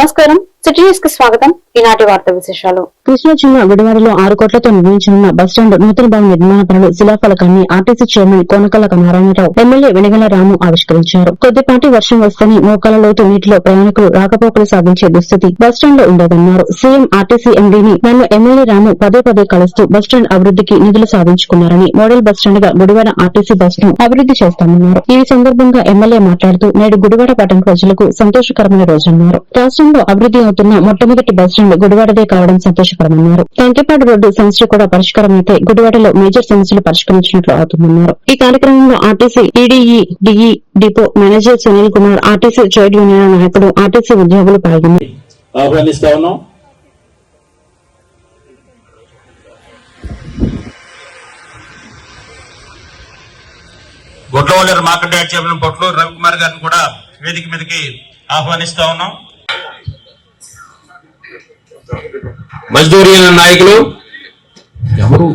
నమస్కారం. స్వాగతం. ఈనాటి వార్త విశేషాలు. కృష్ణా జిల్లా విడవారిలో ఆరు కోట్లతో నిర్మించనున్న బస్టాండ్ నూతన భవన నిర్మాణ పనులు శిలాఫలకాన్ని RTC chairman Konakalaka Narayanarao MLA Venagala Ramu ఆవిష్కరించారు. కొద్దిపాటి వర్షం వస్తేనే మోకాల లోతు నీటిలో ప్రయాణికులు రాకపోకలు సాగించే దుస్థితి బస్టాండ్లో ఉండదన్నారు. సీఎం ఆర్టీసీ ఎండీని నన్ను ఎమ్మెల్యే రాము పదే పదే కలుస్తూ బస్టాండ్ అభివృద్ధికి నిధులు సాధించుకున్నారని మోడల్ బస్టాండ్గా గుడివాడ ఆర్టీసీ బస్ను అభివృద్ధి చేస్తామన్నారు. ఈ సందర్భంగా ఎమ్మెల్యే మాట్లాడుతూ నేడు గుడివాడ పట్టణ ప్రజలకు సంతోషకరమైన రోజన్నారు రాష్ట్రంలో అభివృద్ధి అవుతున్న మొట్టమొదటి బస్టాండ్ గుడివాడదే కావడం సంతోషకరమన్నారు. కంకిపాడు రోడ్డు సమస్య కూడా పరిష్కారమైతే గుడివాడలో మేజర్ సమస్యలు పరిష్కరించినట్లు అవుతుందన్నారు ఈ కార్యక్రమంలో RTC ఈడీఈ DE depot manager Sunil Kumar RTC trade union నాయకుడు ఆర్టీసీ ఉద్యోగులు పాల్గొన్నారు. ఆహ్వానిస్తా ఉన్నాం. గుడ్లవల్లేరు మార్కెట్ యాడ్ చైర్మన్ పొట్లు రవికుమార్ గారిని కూడా వేదిక మీదకి ఆహ్వానిస్తా ఉన్నాం. మజ్దూరి నాయకులు ఎవరు?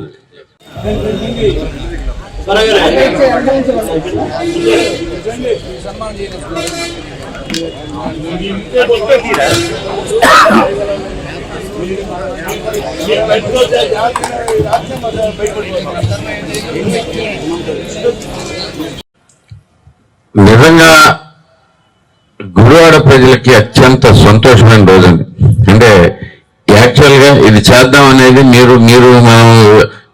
నిజంగా గురువాడ ప్రజలకి అత్యంత సంతోషమైన రోజండి. అంటే యాక్చువల్గా ఇది చేద్దాం అనేది మీరు మీరు మనం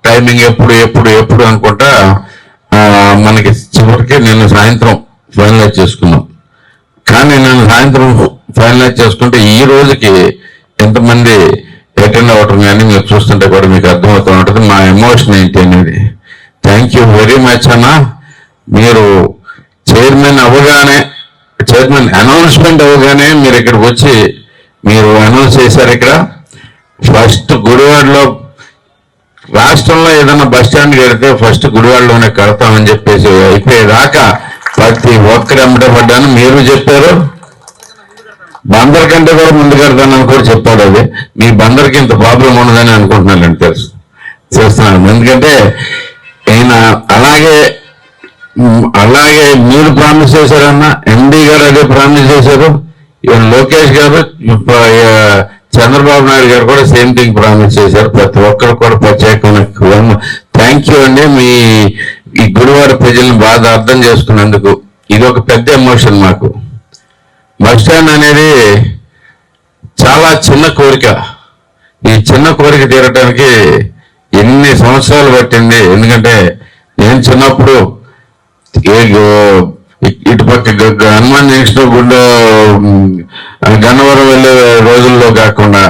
టైమింగ్ ఎప్పుడు ఎప్పుడు ఎప్పుడు అనుకుంటా మనకి చివరికి నేను సాయంత్రం ఫైనలైజ్ చేసుకున్నాం. కానీ నేను సాయంత్రం ఫైనలైజ్ చేసుకుంటే ఈ రోజుకి ఎంతమంది అటెండ్ అవ్వటం కానీ మీరు చూస్తుంటే కూడా మీకు అర్థమవుతూ ఉంటుంది. మా ఎమోషన్ ఏంటి అనేది. థ్యాంక్ యూ వెరీ మచ్ అన్న. మీరు చైర్మన్ అవ్వగానే చైర్మన్ అనౌన్స్మెంట్ అవ్వగానే మీరు ఇక్కడికి వచ్చి మీరు అనౌన్స్ చేశారు ఇక్కడ. ఫస్ట్ గుడివాడలో రాష్ట్రంలో ఏదైనా బస్ స్టాండ్ కడితే ఫస్ట్ గుడివాడలోనే కడతామని చెప్పేసి అయిపోయేదాకా ప్రతి ఒక్కరు అమ్మటపడ్డాను మీరు చెప్పారు? బందర్ కంటే కూడా ముందు కడతానని కూడా చెప్పాడు అది. మీ బందర్కి ఇంత ప్రాబ్లం ఉండదని అనుకుంటున్నాను తెలుసు. చేస్తున్నాను ఎందుకంటే ఆయన అలాగే అలాగే మీరు ప్రామిస్ చేశారన్నా ఎండి గారు అదే ప్రామిస్ చేశారు. ఈవెన్ లోకేష్ గారు చంద్రబాబు నాయుడు గారు కూడా సేమ్ థింగ్ ప్రామిస్ చేశారు. ప్రతి ఒక్కరు కూడా ప్రత్యేకమైన థ్యాంక్ యూ అండి. మీ ఈ గురువారి ప్రజలను బాగా అర్థం చేసుకున్నందుకు. ఇది ఒక పెద్ద ఎమోషన్ మాకు. బస్ స్టాండ్ అనేది చాలా చిన్న కోరిక. ఈ చిన్న కోరిక తీరటానికి ఎన్ని సంవత్సరాలు పట్టింది? ఎందుకంటే నేను చిన్నప్పుడు ఏ గో- ఇటుపక్క గ- హనుమాన్ జంక్షన్ గుండా గన్నవరం వెళ్ళే రోజుల్లో కాకుండా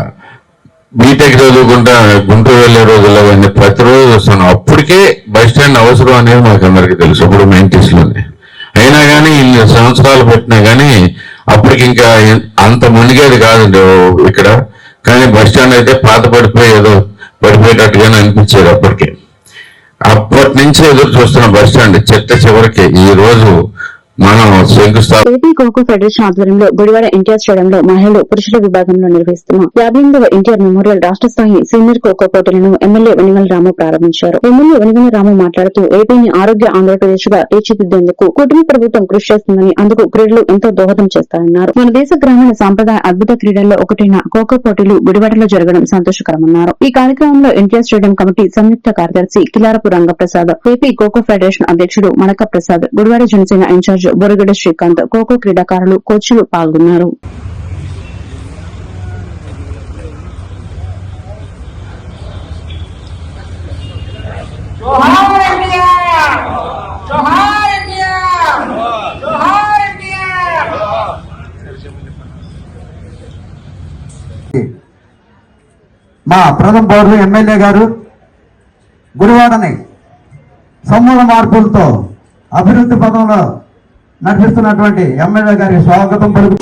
బీటెక్ చదువుకుంటా గుంటూరు వెళ్ళే రోజుల్లో అవన్నీ ప్రతిరోజు వస్తున్నాం. అప్పటికే బస్ స్టాండ్ అవసరం అనేది మాకు అందరికీ తెలుసు. ఇప్పుడు నైంటీస్లోనే అయినా కానీ ఇన్ని సంవత్సరాలు పెట్టినా కానీ అప్పటికి ఇంకా అంత మునిగేది కాదండి ఇక్కడ. కానీ బస్ స్టాండ్ అయితే పాత పడిపోయి ఏదో పడిపోయేటట్టుగానే అనిపించేది అప్పటికి. అప్పటి నుంచి ఎదురు చూస్తున్న బస్ స్టాండ్ చెట్ట చివరికి ఈ రోజు ఏపీ ఖోఖో ఫెడరేషన్ ఆధ్వర్యంలో గుడివాడ ఎన్టీఆర్ స్టేడియంలో మహిళలు పురుషుల విభాగంలో నిర్వహిస్తున్న యాభై ఎనిమిదవ ఎన్టీఆర్ మెమోరియల్ రాష్ట్ర స్థాయి సీనియర్ ఖోఖో పోటీలను ఎమ్మెల్యే వెనిగల రాము ప్రారంభించారు. ఎమ్మెల్యే వెనిగల రాము మాట్లాడుతూ ఏపీని ఆరోగ్య ఆంధ్రప్రదేశ్గా తీర్చిదిద్దేందుకు కుటుంబ ప్రభుత్వం కృషి చేస్తుందని అందుకు క్రీడలు ఎంతో దోహదం చేస్తాయన్నారు. మన దేశ గ్రామీణ సాంప్రదాయ అద్భుత క్రీడల్లో ఒకటైన ఖోఖో పోటీలు గుడివాడలో జరగడం సంతోషకరమన్నారు. ఈ కార్యక్రమంలో ఎన్టీఆర్ స్టేడియం కమిటీ సంయుక్త కార్యదర్శి కిలారపు రంగప్రసాద్ ఏపీ ఖోఖో ఫెడరేషన్ అధ్యక్షుడు మణక ప్రసాద్ గుడివాడ జనసేన ఇన్ఛార్జ్ రాజు బొరగడ శ్రీకాంత్ ఖోఖో క్రీడాకారులు కోచ్లు పాల్గొన్నారు. మా ప్రథమ పౌరులు ఎమ్మెల్యే గారు గుడివాడని సమూల మార్పులతో అభివృద్ధి పదంలో నడిపిస్తున్నటువంటి ఎమ్మెల్యే గారికి స్వాగతం పలుకు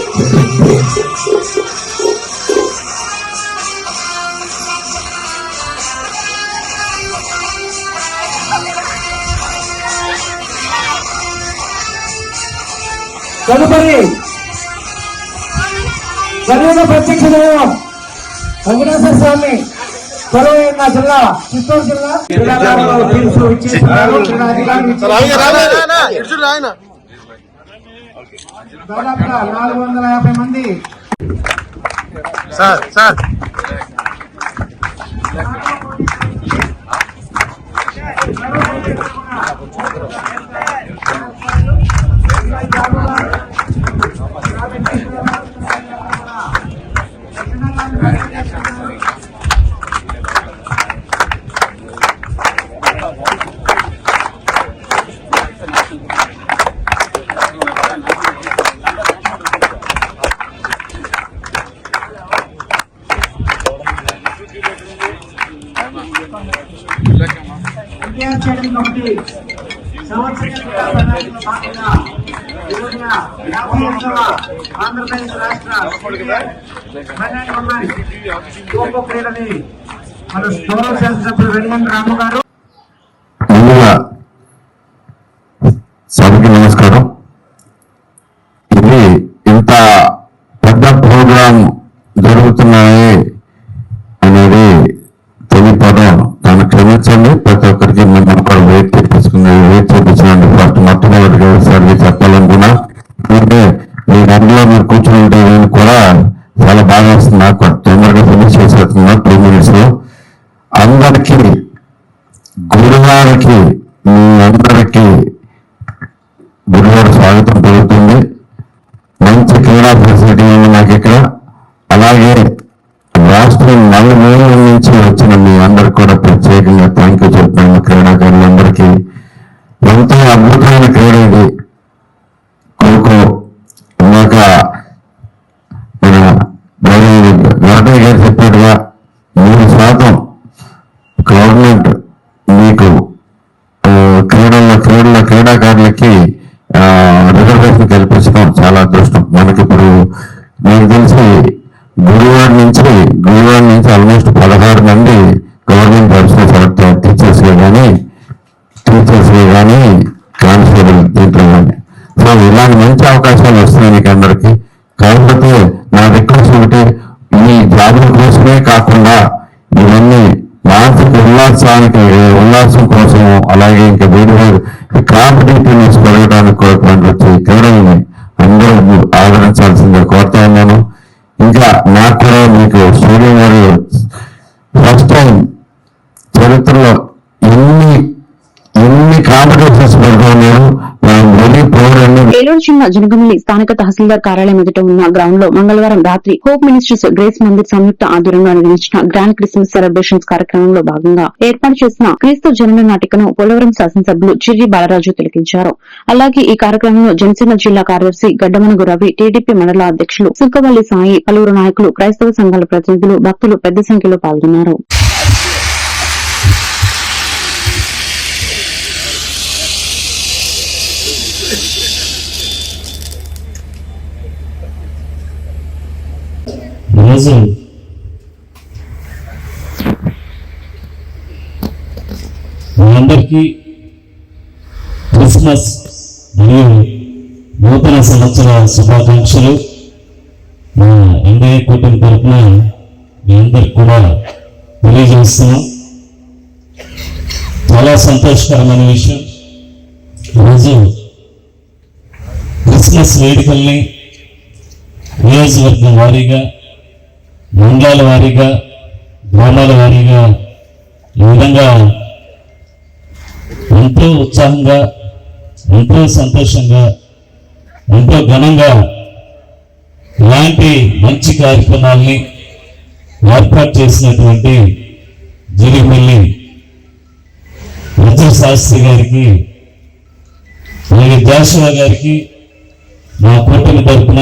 తదుపరి జరిగిన ప్రత్యక్ష దైవం వెంకటేశ్వర స్వామి కొరవైన జిల్లా చిత్తూరు జిల్లా దాదాపుగా నాలుగు వందల యాభై మంది. ఎన్టీఆర్ స్టేడియం ఎనిమిదవ ఆంధ్రప్రదేశ్ రాష్ట్ర ఖోఖో క్రీడని మన గౌరవ శాసనసభ్యులు వెనుగంట రాము గారు. సభకి నమస్కారం. ఇది ఇంత పెద్ద ప్రోగ్రాం జరుగుతున్నాయి உணவு ఉల్లాసానికి ఉల్లాసం కోసం అలాగే ఇంకా వేరు మీద కాంపిటేటివ్నెస్ పెరగడానికి కోరుకుంటూ వచ్చి క్రీడల్ని అందరూ ఆదరించాల్సిందిగా కోరుతా ఉన్నాను. ఇంకా నాకు కూడా మీకు స్టేడియం గారు ఫస్ట్ టైం చరిత్రలో ఎన్ని ఎన్ని కాంపిటీషన్స్ పెడతా ఉన్నాను ఏలూరు జిల్లా జనగమల్లి స్థానిక తహసీల్దార్ కార్యాలయం ఎదుట ఉన్న గ్రౌండ్లో మంగళవారం రాత్రి హోప్ మినిస్ట్రీస్ గ్రేస్ మందిర్ సంయుక్త ఆధ్వర్యంలో నిర్వహించిన గ్రాండ్ క్రిస్మస్ సెలబ్రేషన్స్ కార్యక్రమంలో భాగంగా ఏర్పాటు చేసిన క్రీస్తు జనన నాటికను పోలవరం శాసనసభ్యులు చిర్రి బాలరాజు తిలకించారు. అలాగే ఈ కార్యక్రమంలో జనసేన జిల్లా కార్యదర్శి గడ్డమనుగు రవి టీడీపీ మండల అధ్యక్షులు సుక్కవల్లి సాయి పలువురు నాయకులు క్రైస్తవ సంఘాల ప్రతినిధులు భక్తులు పెద్ద సంఖ్యలో పాల్గొన్నారు. ఈరోజు మీ అందరికీ క్రిస్మస్ మరియు నూతన సంవత్సర శుభాకాంక్షలు. మా ఎన్డీఏ కూటమి తరఫున మీ అందరికి కూడా తెలియజేస్తున్నాం. చాలా సంతోషకరమైన విషయం. ఈరోజు క్రిస్మస్ వేడుకల్ని నియోజకవర్గం వారీగా మండలాల వారీగా గ్రామాల వారీగా ఈ విధంగా ఎంతో ఉత్సాహంగా ఎంతో సంతోషంగా ఎంతో ఘనంగా ఇలాంటి మంచి కార్యక్రమాల్ని ఏర్పాటు చేసినటువంటి జరిగిపల్లి రజ శాస్త్రి గారికి అలాగే జాషువా గారికి మా కూటమి తరఫున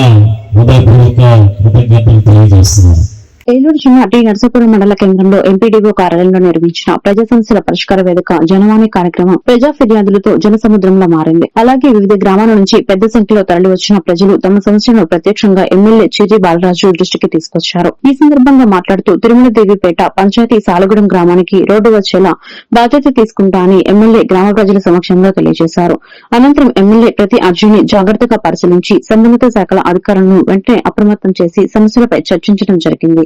హృదయపూర్వక కృతజ్ఞతలు తెలియజేస్తున్నాను. ఏలూరు జిల్లా డి నర్సాపురం మండల కేంద్రంలో ఎంపీడీఓ కార్యాలయంలో నిర్మించిన ప్రజా సమస్యల పరిష్కార వేదిక జనవాణి కార్యక్రమం ప్రజా ఫిర్యాదులతో జనసముద్రంలో మారింది. అలాగే వివిధ గ్రామాల నుంచి పెద్ద సంఖ్యలో తరలివచ్చిన ప్రజలు తమ సమస్యలను ప్రత్యక్షంగా ఎమ్మెల్యే చిజీ బాలరాజు దృష్టికి తీసుకొచ్చారు. ఈ సందర్భంగా మాట్లాడుతూ తిరుమల దేవిపేట పంచాయతీ సాలగూడెం గ్రామానికి రోడ్డు వచ్చేలా బాధ్యత తీసుకుంటా అని ఎమ్మెల్యే గ్రామ ప్రజల సమక్షంలో తెలియజేశారు. అనంతరం ఎమ్మెల్యే ప్రతి అర్జీని జాగ్రత్తగా పరిశీలించి సంబంధిత శాఖల అధికారులను వెంటనే అప్రమత్తం చేసి సమస్యలపై చర్చించడం జరిగింది.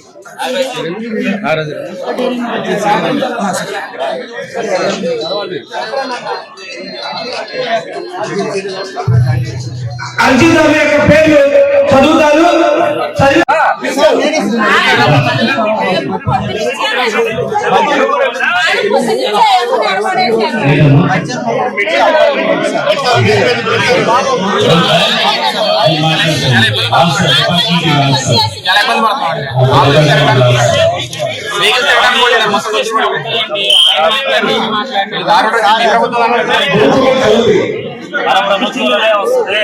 అర్జున్ యొక్క పేర్లు చదువుతారు చదివి ప్రభుత్వం వస్తుంది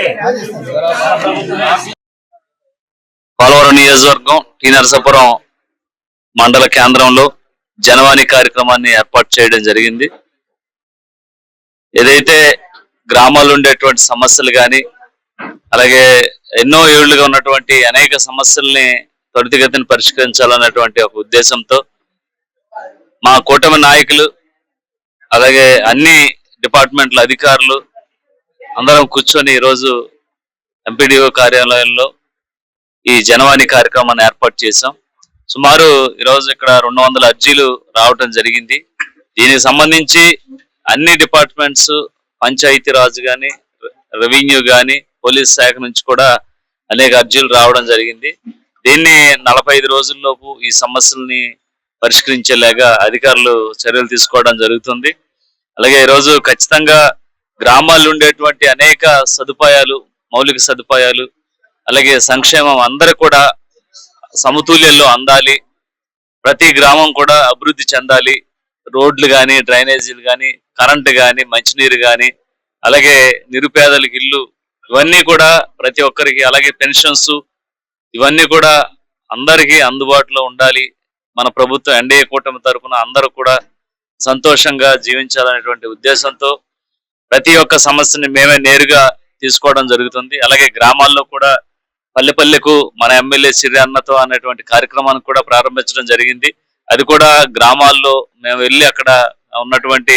పోలవరం నియోజకవర్గం టి నరసాపురం మండల కేంద్రంలో జనవాణి కార్యక్రమాన్ని ఏర్పాటు చేయడం జరిగింది. ఏదైతే గ్రామాల్లో ఉండేటువంటి సమస్యలు కానీ అలాగే ఎన్నో ఏళ్ళుగా ఉన్నటువంటి అనేక సమస్యల్ని త్వరితగతిని పరిష్కరించాలన్నటువంటి ఒక ఉద్దేశంతో మా కూటమి నాయకులు అలాగే అన్ని డిపార్ట్మెంట్ల అధికారులు అందరం కూర్చొని ఈరోజు ఎంపీడీఓ కార్యాలయంలో ఈ జనవాణి కార్యక్రమాన్ని ఏర్పాటు చేశాం. సుమారు ఈరోజు ఇక్కడ రెండు వందల అర్జీలు రావటం జరిగింది. దీనికి సంబంధించి అన్ని డిపార్ట్మెంట్స్ పంచాయతీ రాజు కానీ రెవెన్యూ కానీ పోలీస్ శాఖ నుంచి కూడా అనేక అర్జీలు రావడం జరిగింది. దీన్ని నలభై ఐదు రోజుల్లోపు ఈ సమస్యల్ని పరిష్కరించేలాగా అధికారులు చర్యలు తీసుకోవడం జరుగుతుంది. అలాగే ఈరోజు ఖచ్చితంగా గ్రామాల్లో ఉండేటువంటి అనేక సదుపాయాలు మౌలిక సదుపాయాలు అలాగే సంక్షేమం అందరూ కూడా సమతుల్యంలో అందాలి. ప్రతి గ్రామం కూడా అభివృద్ధి చెందాలి. రోడ్లు కానీ డ్రైనేజీలు కానీ కరెంటు కానీ మంచినీరు కానీ అలాగే నిరుపేదలకు ఇల్లు ఇవన్నీ కూడా ప్రతి ఒక్కరికి అలాగే పెన్షన్స్ ఇవన్నీ కూడా అందరికీ అందుబాటులో ఉండాలి. మన ప్రభుత్వం ఎన్డీఏ కూటమి తరఫున అందరూ కూడా సంతోషంగా జీవించాలనేటువంటి ఉద్దేశంతో ప్రతి ఒక్క సమస్యని మేమే నేరుగా తీసుకోవడం జరుగుతుంది. అలాగే గ్రామాల్లో కూడా పల్లె పల్లెకు మన ఎమ్మెల్యే సిరి అన్నతో అనేటువంటి కార్యక్రమాన్ని కూడా ప్రారంభించడం జరిగింది. అది కూడా గ్రామాల్లో మేము వెళ్ళి అక్కడ ఉన్నటువంటి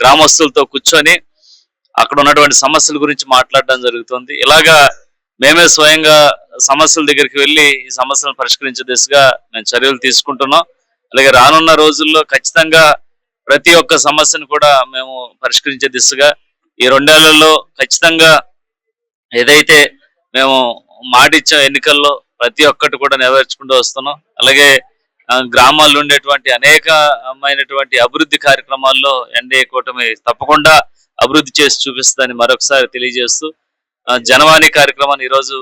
గ్రామస్తులతో కూర్చొని అక్కడ ఉన్నటువంటి సమస్యల గురించి మాట్లాడడం జరుగుతుంది. ఇలాగా మేమే స్వయంగా సమస్యల దగ్గరికి వెళ్ళి ఈ సమస్యలను పరిష్కరించే దిశగా మేము చర్యలు తీసుకుంటున్నాం. అలాగే రానున్న రోజుల్లో ఖచ్చితంగా ప్రతి ఒక్క సమస్యను కూడా మేము పరిష్కరించే దిశగా ఈ రెండేళ్ళలో ఖచ్చితంగా ఏదైతే మేము మాటిచ్చాం ఎన్నికల్లో ప్రతి ఒక్కటి కూడా నెరవేర్చుకుంటూ వస్తున్నాం. అలాగే గ్రామాల్లో ఉండేటువంటి అనేకమైనటువంటి అభివృద్ధి కార్యక్రమాల్లో ఎన్డీఏ కూటమి తప్పకుండా అభివృద్ధి చేసి చూపిస్తుందని మరొకసారి తెలియజేస్తూ జనవాణి కార్యక్రమాన్ని ఈరోజు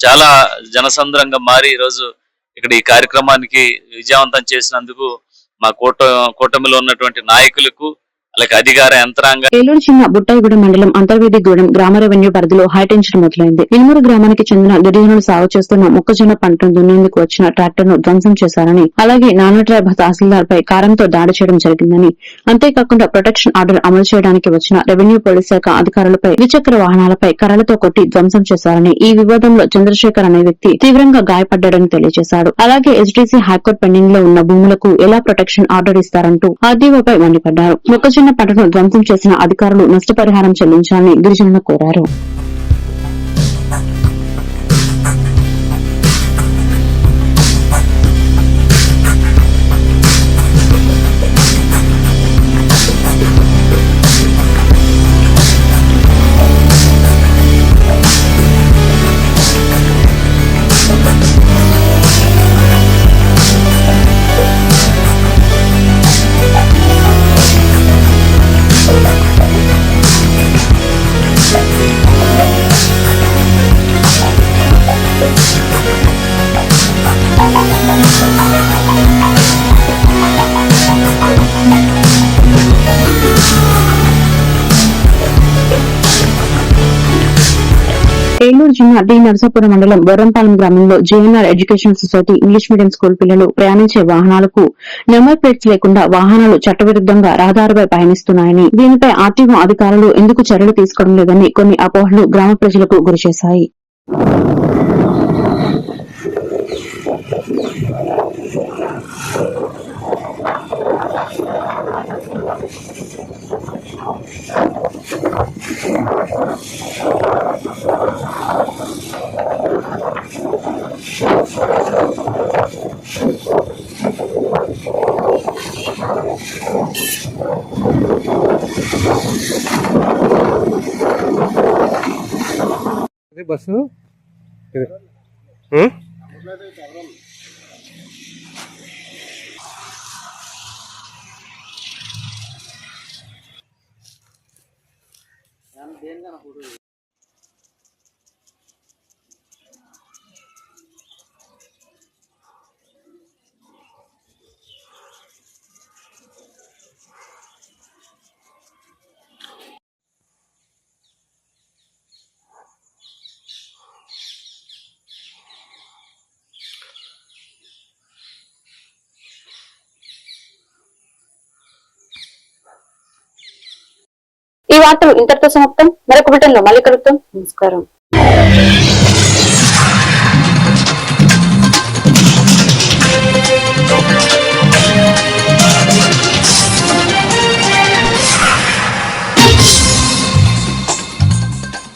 చాలా జనసంద్రంగా మారి ఈరోజు ఇక్కడ ఈ కార్యక్రమానికి విజయవంతం చేసినందుకు మా కూట కూటమిలో ఉన్నటువంటి నాయకులకు అలాగే అధికార యంత్రాంగం. ఏలూరు చిన్న బుట్టాయిగూడెం మండలం అంతర్వేదిగూడెం గ్రామ రెవెన్యూ పరిధిలో హైటెన్షన్ మొదలైంది. ఇల్మూరు గ్రామానికి చెందిన గిరిజనులు సాగు చేస్తున్న మొక్కజొన్న పంటను దున్నేందుకు వచ్చిన ట్రాక్టర్ను ధ్వంసం చేశారని అలాగే నానట్రాబ్ తహసీల్దార్ పై కారంతో దాడి చేయడం జరిగిందని అంతేకాకుండా ప్రొటెక్షన్ ఆర్డర్ అమలు చేయడానికి వచ్చిన రెవెన్యూ పోలీస్ శాఖ అధికారులపై ద్విచక్ర వాహనాలపై కర్రలతో కొట్టి ధ్వంసం చేశారని ఈ వివాదంలో చంద్రశేఖర్ అనే వ్యక్తి తీవ్రంగా గాయపడ్డాడని తెలియజేశాడు. అలాగే ఎస్డీసీ హైకోర్టు పెండింగ్లో ఉన్న భూములకు ఎలా ప్రొటెక్షన్ ఆర్డర్ ఇస్తారంటూ ఆర్డీఓపై మండిపడ్డారు. మొక్కజొన్న పంటను ధ్వంసం చేసిన అధికారులు నష్టపరిహారం చెల్లించాలని గిరిజనులు కోరారు. జిల్లా డి. నరసాపురం మండలం బొర్రంపాలెం గ్రామంలో JNR education society English medium school పిల్లలు ప్రయాణించే వాహనాలకు నెంబర్ ప్లేట్స్ లేకుండా వాహనాలు చట్టవిరుద్దంగా రహదారిపై పయనిస్తున్నాయని దీనిపై ఆర్టీఓ అధికారులు ఎందుకు చర్యలు తీసుకోవడం లేదని కొన్ని అపోహలు గ్రామ ప్రజలకు గురిచేశాయి. बस ఈ వార్తలు ఇంతటితో సమాప్తం. మరొక బ్రిటన్లో మళ్ళీ కలుగుతాం నమస్కారం.